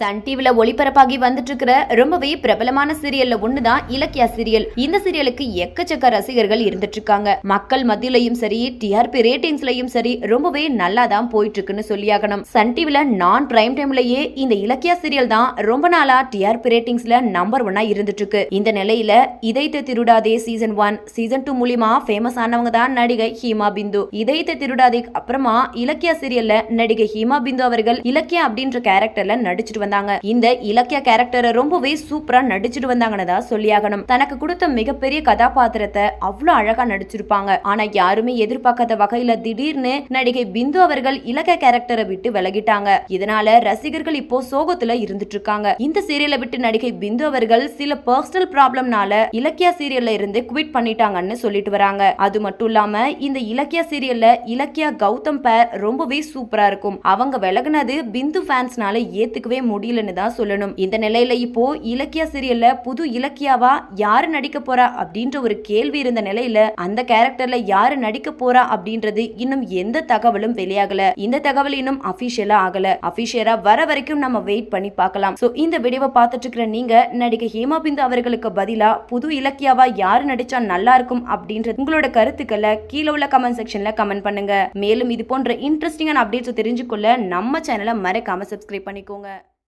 Sun டிவில ஒளிபரப்பாகி வந்துட்டு இருக்கிற ரொம்பவே பிரபலமான சீரியல்ல ஒண்ணுதான் இலக்கியா சீரியல். இந்த சீரியலுக்கு எக்கச்சக்க ரசிகர்கள் இருந்துட்டு இருக்காங்க மக்கள் மத்தியிலையும் சரி டிஆர்பி ரேட்டிங்ஸ்லயும் சரி ரொம்பவே நல்லா தான் போயிட்டு இருக்குன்னு சொல்லியாகணும். சன் டிவில நான் பிரைம் டைம்லயே இந்த இலக்கியா சீரியல் தான் ரொம்ப நாளா டிஆர்பி ரேட்டிங்ஸ்ல நம்பர் ஒன்னா இருந்துட்டு இருக்கு இந்த நிலையில Idhayathai Thirudathe season one season two மூலியமா ஃபேமஸ் ஆனவங்க தான் நடிகை ஹீமா பிந்து. இதயத்தை திருடாதே அப்புறமா இலக்கியா சீரியல்ல நடிகை ஹீமா பிந்து அவர்கள் இலக்கியா அப்படின்ற கேரக்டர்ல நடிச்சிட்டு வந்தாங்க. இந்த இலக்கிய கேரக்டரை ரொம்பவே சூப்பரா நடிச்சிட்டு வந்தாங்கன்னு தான் சொல்லியாகணும். தனக்கு கொடுத்த மிகப்பெரிய கதாபாத்திரத்தை அவ்வளவு அழகா நடிச்சிருப்பாங்க. ஆனா யாருமே எதிர்பார்க்காத வகையில திடீர்னு நடிகை பிந்து அவர்கள் இலக்கிய கேரக்டரை விட்டு விலகிட்டாங்க. இதனால ரசிகர்கள் இப்போ சோகத்துல இருந்துட்டு இருக்காங்க இந்த சீரியலை விட்டு நடிகை பிந்து அவர்கள் சில பர்சனல் ப்ராப்ளம்னால இலக்கியா சீரியல்ல இருந்து குவிட் பண்ணிட்டாங்கன்னு சொல்லிட்டு வராங்க. அது மட்டும் இல்லாம இந்த இலக்கியா சீரியல்ல இலக்கியா கௌதம் பேர் ரொம்பவே சூப்பரா இருக்கும். அவங்க விலகுனது பிந்து ஃபேன்ஸ்னால ஏத்துக்கவே முடியலன்னு தான் சொல்லணும். இந்த நிலையில இப்போ இலக்கியா சீரியல்ல புது இலக்கியாவா யாரு நடிக்க போறா அப்படின்ற ஒரு கேள்வி இருந்த நிலையில அந்த கேரக்டர்ல யாரு நடிக்க போறா அப்படின்றது இன்னும் எந்த தகவலும் வெளியாகல. இந்த தகவல் இன்னும் அபிஷியலா ஆகல. அபிஷியலா வர வரைக்கும் நம்ம வெயிட் பண்ணி பார்க்கலாம். சோ இந்த வீடியோவை பார்த்துட்டு இருக்கிற நீங்க நடிகை ஹேமா பிந்து அவர்களுக்கு பதிலா புது இலக்கியாவா யாரு நடிச்சா நல்லா இருக்கும் அப்படின்றது உங்களோட கருத்துக்களை கீழே உள்ள கமெண்ட் செக்ஷன்ல கமெண்ட் பண்ணுங்க. மேலும் இது போன்ற இன்ட்ரெஸ்டிங்கான அப்டேட்ஸ் தெரிஞ்சுக்கொள்ள நம்ம சேனலை மறக்காம சப்ஸ்கிரைப் பண்ணிக்கோங்க.